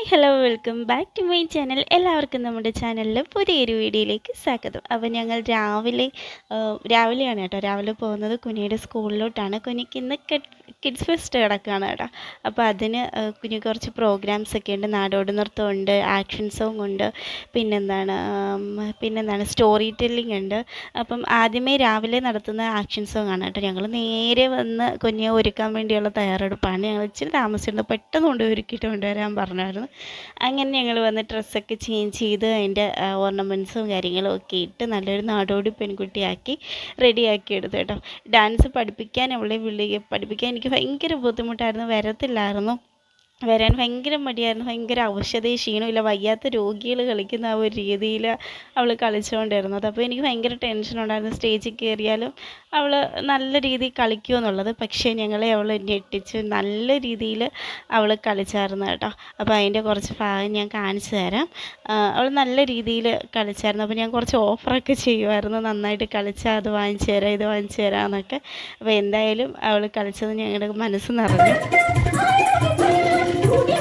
Hi hello welcome back to my channel. എല്ലാവർക്കും നമ്മുടെ ചാനലിലെ പുതിയൊരു വീഡിയോയിലേക്ക് സ്വാഗതം. അപ്പോൾ ഞങ്ങൾ രാവിലെ രാവിലെയാണ് കേട്ടോ രാവിലെ പോകുന്നത്. കുഞ്ഞിയുടെ സ്കൂളിലോട്ടാണ്. കുനിക്ക് ഇന്ന് കിഡ്സ് ഫെസ്റ്റ് കിടക്കുകയാണ് കേട്ടോ. അപ്പോൾ അതിന് കുഞ്ഞു കുറച്ച് പ്രോഗ്രാംസ് ഒക്കെ ഉണ്ട്. നാടോടി നൃത്തമുണ്ട് ആക്ഷൻ സോങ് ഉണ്ട്. പിന്നെന്താണ് പിന്നെന്താണ് സ്റ്റോറി ടെല്ലിംഗ് ഉണ്ട്. അപ്പം ആദ്യമേ രാവിലെ നടത്തുന്ന ആക്ഷൻ സോങ് ആണ് കേട്ടോ. ഞങ്ങൾ നേരെ വന്ന് കുഞ്ഞെ ഒരുക്കാൻ വേണ്ടിയുള്ള തയ്യാറെടുപ്പാണ്. ഞങ്ങൾ ഇച്ചിരി താമസിച്ചിരുന്നു. പെട്ടെന്ന് കൊണ്ട് ഒരുക്കിയിട്ട് കൊണ്ടുവരാൻ പറഞ്ഞായിരുന്നു. അങ്ങനെ ഞങ്ങൾ വന്ന് ഡ്രസ്സൊക്കെ ചേഞ്ച് ചെയ്ത് അതിന്റെ ഓർണമെന്റ്സും കാര്യങ്ങളും ഒക്കെ ഇട്ട് നല്ലൊരു നാടോടി പെൺകുട്ടിയാക്കി റെഡിയാക്കി എടുത്തു കേട്ടോ. ഡാൻസ് പഠിപ്പിക്കാൻ അവളെ വിളി പഠിപ്പിക്കാൻ എനിക്ക് ഭയങ്കര ബുദ്ധിമുട്ടായിരുന്നു വരത്തില്ലായിരുന്നു. വരാൻ ഭയങ്കര മടിയായിരുന്നു. ഭയങ്കര ഔഷധി ക്ഷീണമില്ല വയ്യാത്ത രോഗികൾ കളിക്കുന്ന ആ ഒരു രീതിയിൽ അവൾ കളിച്ചുകൊണ്ടിരുന്നത്. അപ്പോൾ എനിക്ക് ഭയങ്കര ടെൻഷൻ ഉണ്ടായിരുന്നു. സ്റ്റേജിൽ കയറിയാലും അവൾ നല്ല രീതിയിൽ കളിക്കുമോ എന്നുള്ളത്. പക്ഷേ ഞങ്ങളെ അവൾ ഞെട്ടിച്ച്. നല്ല രീതിയിൽ അവൾ കളിച്ചായിരുന്നു കേട്ടോ. അപ്പോൾ അതിന്റെ കുറച്ച് ഭാഗം ഞാൻ കാണിച്ചു തരാം. അവൾ നല്ല രീതിയിൽ കളിച്ചായിരുന്നു. അപ്പോൾ ഞാൻ കുറച്ച് ഓഫറൊക്കെ ചെയ്യുമായിരുന്നു. നന്നായിട്ട് കളിച്ചാൽ അത് വാങ്ങിച്ചു തരാം ഇത് വാങ്ങിച്ചു തരാം എന്നൊക്കെ. അപ്പോൾ എന്തായാലും അവൾ കളിച്ചത് ഞങ്ങളുടെ മനസ്സ് നിറഞ്ഞു. Julia.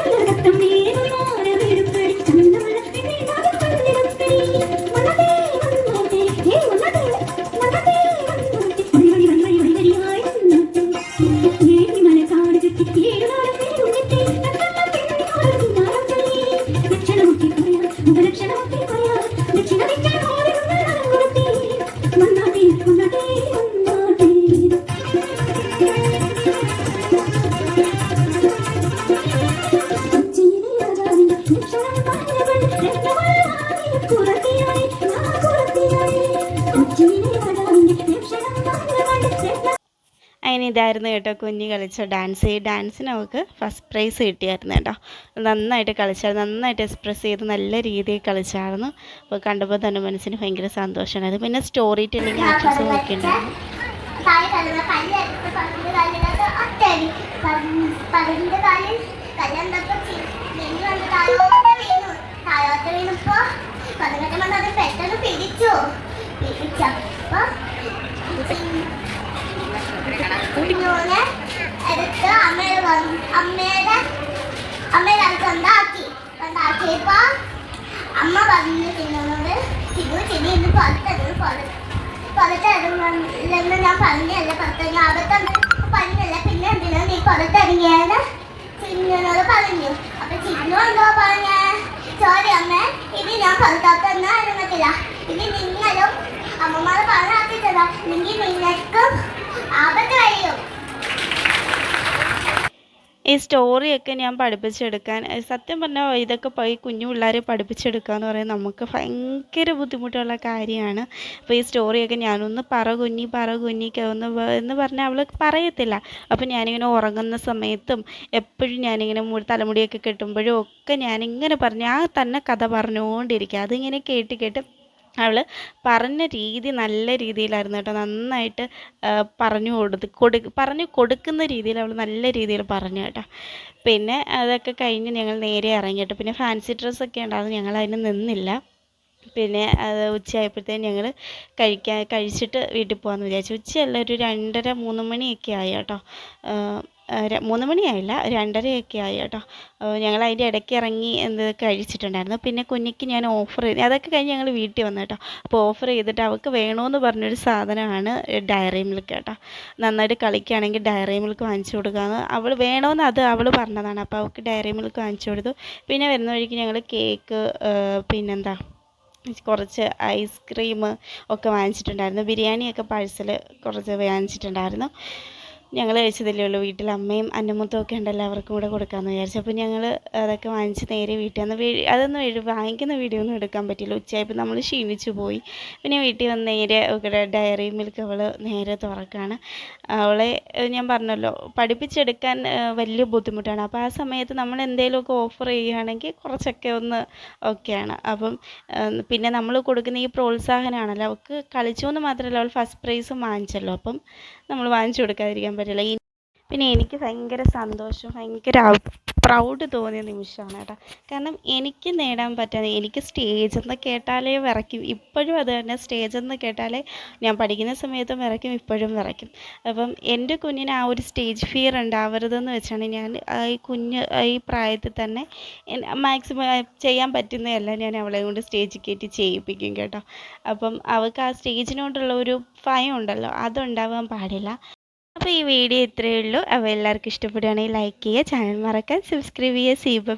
അങ്ങനെ ഇതായിരുന്നു കേട്ടോ കുഞ്ഞ് കളിച്ച ഡാൻസ് ഈ ഡാൻസിന് നമുക്ക് ഫസ്റ്റ് പ്രൈസ് കിട്ടിയായിരുന്നു കേട്ടോ. നന്നായിട്ട് കളിച്ചായിരുന്നു നന്നായിട്ട് എക്സ്പ്രസ് ചെയ്ത് നല്ല രീതിയിൽ കളിച്ചായിരുന്നു. അപ്പോൾ കണ്ടപ്പോൾ തന്നെ മനസ്സിന് ഭയങ്കര സന്തോഷമായിരുന്നു പിന്നെ സ്റ്റോറി ടെല്ലിങ് ആക്ഷൻസും ഒക്കെ ഉണ്ടായിരുന്നു പതിന്റെ കാലിൽ വന്ന് താഴോട്ട് വീണു താഴോട്ട് വീണപ്പോ പതിനെട്ട് വന്ന് അത് പെട്ടെന്ന് പിടിച്ചു പിടിച്ചപ്പോ കുഞ്ഞോനെ എടുത്ത് അമ്മയുടെ അമ്മയുടെ അമ്മയുടെ അടുത്ത് ഉണ്ടാക്കി. ഉണ്ടാക്കിയപ്പോ അമ്മ പറഞ്ഞു ചിന്നോട് ചിന്നു ചിന്നു ഇന്ന് പുറത്തിരുന്നു പുറത്ത് പുറത്തിറങ്ങുമെന്ന് ഞാൻ പറഞ്ഞല്ല പുറത്തിറങ്ങി അബദ്ധം പറഞ്ഞല്ല പിന്നെ എന്തിനാ നീ പുറത്തിറങ്ങിയെന്ന് ചിന്നോട് പറഞ്ഞു. അപ്പൊ ചിന്നു എന്തോ പറഞ്ഞ? സോറി അമ്മ ഇനി ഈ സ്റ്റോറിയൊക്കെ ഞാൻ പഠിപ്പിച്ചെടുക്കാൻ സത്യം പറഞ്ഞാൽ ഇതൊക്കെ പോയി കുഞ്ഞു പിള്ളേരെ പഠിപ്പിച്ചെടുക്കുക എന്ന് പറയുന്നത് നമുക്ക് ഭയങ്കര ബുദ്ധിമുട്ടുള്ള കാര്യമാണ്. അപ്പോൾ ഈ സ്റ്റോറിയൊക്കെ ഞാനൊന്ന് പറ കുഞ്ഞി പറ കുഞ്ഞിക്ക് ഒന്ന് എന്ന് പറഞ്ഞാൽ അവൾ പറയത്തില്ല. അപ്പോൾ ഞാനിങ്ങനെ ഉറങ്ങുന്ന സമയത്തും എപ്പോഴും ഞാനിങ്ങനെ തലമുടിയൊക്കെ കെട്ടുമ്പോഴും ഒക്കെ ഞാനിങ്ങനെ പറഞ്ഞ് ആ തന്നെ കഥ പറഞ്ഞുകൊണ്ടിരിക്കുക അതിങ്ങനെ കേട്ട് കേട്ട് അവൾ പറഞ്ഞ രീതി നല്ല രീതിയിലായിരുന്നു കേട്ടോ. നന്നായിട്ട് പറഞ്ഞു കൊടുത്ത് കൊടു പറഞ്ഞു കൊടുക്കുന്ന രീതിയിൽ അവൾ നല്ല രീതിയിൽ പറഞ്ഞു കേട്ടോ. പിന്നെ അതൊക്കെ കഴിഞ്ഞ് ഞങ്ങൾ നേരെ ഇറങ്ങി കേട്ടോ. പിന്നെ ഫാൻസി ഡ്രസ്സൊക്കെ ഉണ്ടായിരുന്നു. ഞങ്ങൾ അതിന് നിന്നില്ല. പിന്നെ അത് ഉച്ചയായപ്പോഴത്തേന് ഞങ്ങൾ കഴിക്കാൻ കഴിച്ചിട്ട് വീട്ടിൽ പോകാമെന്ന് വിചാരിച്ചു. ഉച്ചയല്ല ഒരു രണ്ടര മൂന്ന് മണിയൊക്കെ ആയി കേട്ടോ. മൂന്ന് മണിയായില്ല. രണ്ടരയൊക്കെ ആയി കേട്ടോ. ഞങ്ങൾ അതിന്റെ ഇടയ്ക്ക് ഇറങ്ങി എന്ത് കഴിച്ചിട്ടുണ്ടായിരുന്നു. പിന്നെ കുഞ്ഞിക്ക് ഞാൻ ഓഫർ ചെയ്തു അതൊക്കെ കഴിഞ്ഞ് ഞങ്ങൾ വീട്ടിൽ വന്നു കേട്ടോ. അപ്പോൾ ഓഫർ ചെയ്തിട്ട് അവൾക്ക് വേണമെന്ന് പറഞ്ഞൊരു സാധനമാണ് ഡയറി മിൽക്ക് കേട്ടോ. നന്നായിട്ട് കളിക്കുകയാണെങ്കിൽ ഡയറി മിൽക്ക് വാങ്ങിച്ചു കൊടുക്കാമെന്ന് അവൾ വേണമെന്ന് അത് അവൾ പറഞ്ഞതാണ്. അപ്പോൾ അവൾക്ക് ഡയറി മിൽക്ക് വാങ്ങിച്ചു കൊടുത്തു. പിന്നെ വരുന്ന വഴിക്ക് ഞങ്ങൾ കേക്ക് പിന്നെന്താ കുറച്ച് ഐസ്ക്രീം ഒക്കെ വാങ്ങിച്ചിട്ടുണ്ടായിരുന്നു. ബിരിയാണിയൊക്കെ പാഴ്സൽ കുറച്ച് വാങ്ങിച്ചിട്ടുണ്ടായിരുന്നു. ഞങ്ങൾ കഴിച്ചതല്ലേ ഉള്ളൂ. വീട്ടിൽ അമ്മയും അന്നമുത്തും ഒക്കെ ഉണ്ടല്ലോ അവർക്കും കൂടെ കൊടുക്കാമെന്ന് വിചാരിച്ചു. അപ്പോൾ ഞങ്ങൾ അതൊക്കെ വാങ്ങിച്ച് നേരെ വീട്ടിൽ വന്ന് അതൊന്നും എഴു വാങ്ങിക്കുന്ന വീഡിയോ ഒന്നും എടുക്കാൻ പറ്റില്ല ഉച്ചയായപ്പോൾ നമ്മൾ ക്ഷീണിച്ചു പോയി. പിന്നെ വീട്ടിൽ വന്ന് നേരെ ഇവിടെ ഡയറി മിൽക്ക് അവൾ നേരെ തുറക്കാണ്. അവളെ ഞാൻ പറഞ്ഞല്ലോ പഠിപ്പിച്ചെടുക്കാൻ വലിയ ബുദ്ധിമുട്ടാണ്. അപ്പോൾ ആ സമയത്ത് നമ്മൾ എന്തെങ്കിലുമൊക്കെ ഓഫർ ചെയ്യുകയാണെങ്കിൽ കുറച്ചൊക്കെ ഒന്ന് ഓക്കെയാണ് അപ്പം പിന്നെ നമ്മൾ കൊടുക്കുന്ന ഈ പ്രോത്സാഹനമാണല്ലോ അവൾക്ക് കളിച്ചു എന്ന് മാത്രമല്ല അവൾ ഫസ്റ്റ് പ്രൈസും വാങ്ങിച്ചല്ലോ. അപ്പം നമ്മൾ വാങ്ങിച്ചു കൊടുക്കാതിരിക്കാൻ പറ്റില്ല. ഈ പിന്നെ എനിക്ക് ഭയങ്കര സന്തോഷം ഭയങ്കര പ്രൗഡ് തോന്നിയ നിമിഷമാണ് കേട്ടോ. കാരണം എനിക്ക് നേടാൻ പറ്റാതെ എനിക്ക് സ്റ്റേജ് എന്ന് കേട്ടാലേ വിറയ്ക്കും. ഇപ്പോഴും അത് തന്നെ സ്റ്റേജ് എന്ന് കേട്ടാലേ ഞാൻ പഠിക്കുന്ന സമയത്തും വിറയ്ക്കും ഇപ്പോഴും വിറയ്ക്കും. അപ്പം എന്റെ കുഞ്ഞിന് ആ ഒരു സ്റ്റേജ് ഫിയർ ഉണ്ടാവരുതെന്ന് വെച്ചാണ് ഞാൻ ഈ കുഞ്ഞ് ഈ പ്രായത്തിൽ തന്നെ മാക്സിമം ചെയ്യാൻ പറ്റുന്നതല്ല ഞാൻ അവളെ കൊണ്ട് സ്റ്റേജിൽ കയറ്റി ചെയ്യിപ്പിക്കും കേട്ടോ. അപ്പം അവൾക്ക് ആ സ്റ്റേജിനോടുള്ള ഒരു ഭയം ഉണ്ടല്ലോ അതുണ്ടാവാൻ പാടില്ല. അപ്പോൾ ഈ വീഡിയോ ഇത്രയേ ഉള്ളൂ. അപ്പോൾ എല്ലാവർക്കും ഇഷ്ടപ്പെടുകയാണെങ്കിൽ ലൈക്ക് ചെയ്യുക ചാനൽ മറക്കാൻ സബ്സ്ക്രൈബ് ചെയ്യുക സീബ